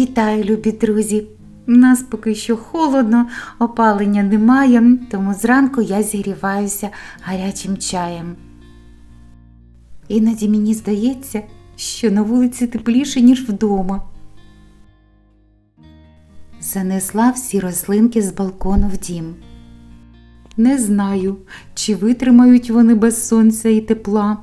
Вітаю, любі друзі! У нас поки що холодно, опалення немає, тому зранку я зігріваюся гарячим чаєм. Іноді мені здається, що на вулиці тепліше, ніж вдома. Занесла всі рослинки з балкону в дім. Не знаю, чи витримають вони без сонця і тепла.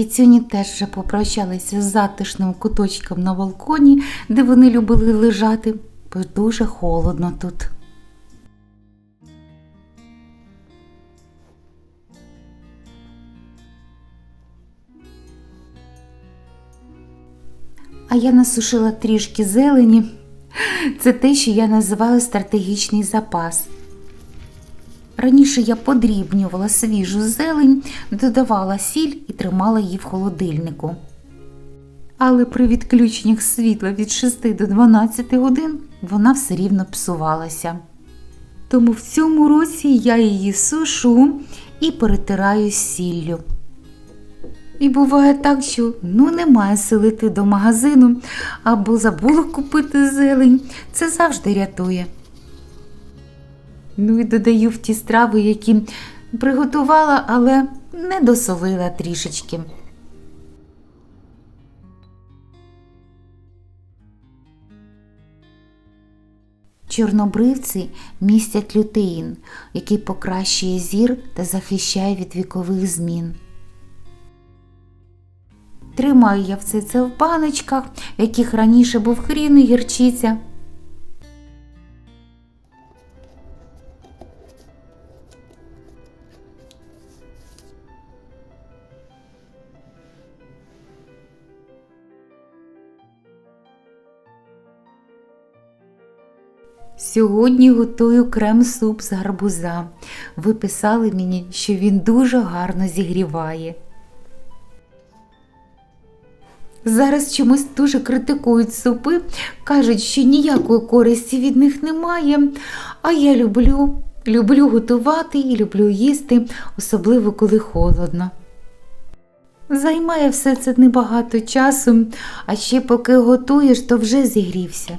Кіцюні теж вже попрощалися з затишним куточком на балконі, де вони любили лежати, бо дуже холодно тут. А я насушила трішки зелені. Це те, що я називаю стратегічний запас. Раніше я подрібнювала свіжу зелень, додавала сіль і тримала її в холодильнику. Але при відключеннях світла від 6 до 12 годин вона все рівно псувалася. Тому в цьому році я її сушу і перетираю сіллю. І буває так, що ну немає сили йти до магазину або забула купити зелень. Це завжди рятує. Ну і додаю в ті страви, які приготувала, але не досолила трішечки. Чорнобривці містять лютеїн, який покращує зір та захищає від вікових змін. Тримаю я все це в баночках, в яких раніше був хрін і гірчиця. Сьогодні готую крем-суп з гарбуза. Ви писали мені, що він дуже гарно зігріває. Зараз чомусь дуже критикують супи, кажуть, що ніякої користі від них немає. А я люблю, люблю готувати і люблю їсти, особливо коли холодно. Займає все це небагато часу, а ще поки готуєш, то вже зігрівся.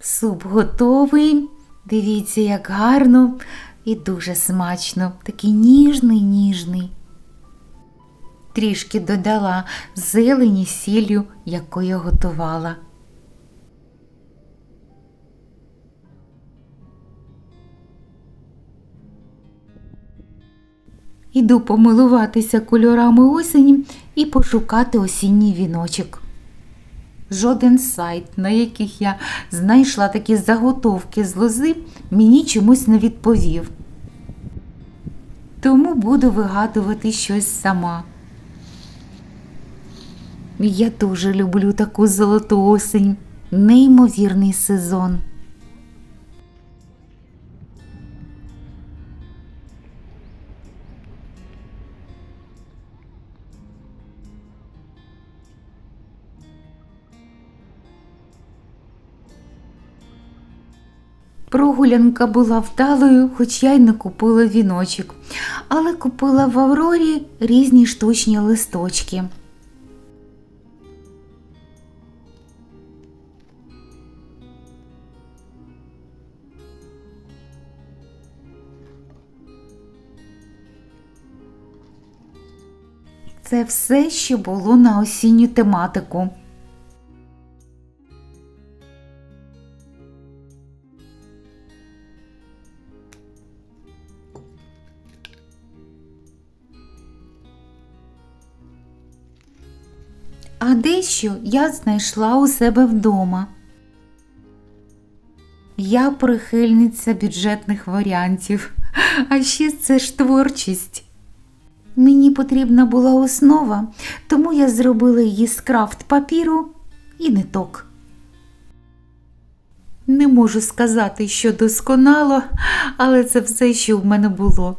Суп готовий. Дивіться, як гарно і дуже смачно, такий ніжний, ніжний. Трішки додала зелені сіллю, яку я готувала. Іду помилуватися кольорами осені і пошукати осінній віночок. Жоден сайт, на яких я знайшла такі заготовки з лози, мені чомусь не відповів. Тому буду вигадувати щось сама. Я дуже люблю таку золоту осінь, неймовірний сезон. Прогулянка була вдалою, хоч я й не купила віночок, але купила в Аврорі різні штучні листочки. Це все, що було на осінню тематику. А дещо я знайшла у себе вдома. Я прихильниця бюджетних варіантів, а ще це ж творчість. Мені потрібна була основа, тому я зробила її з крафт папіру і ниток. Не можу сказати, що досконало, але це все, що в мене було.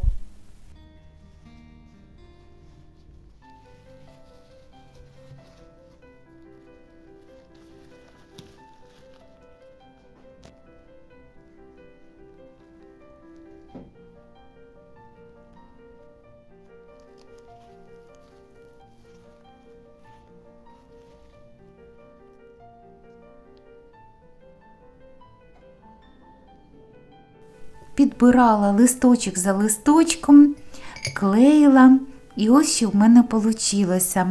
Підбирала листочок за листочком, клеїла, і ось що в мене вийшло.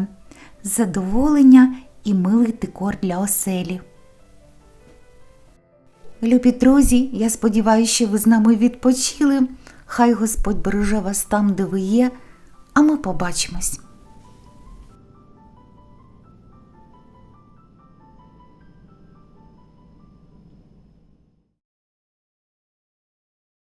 Задоволення і милий декор для оселі. Любі друзі, я сподіваюся, що ви з нами відпочили. Хай Господь береже вас там, де ви є, а ми побачимось.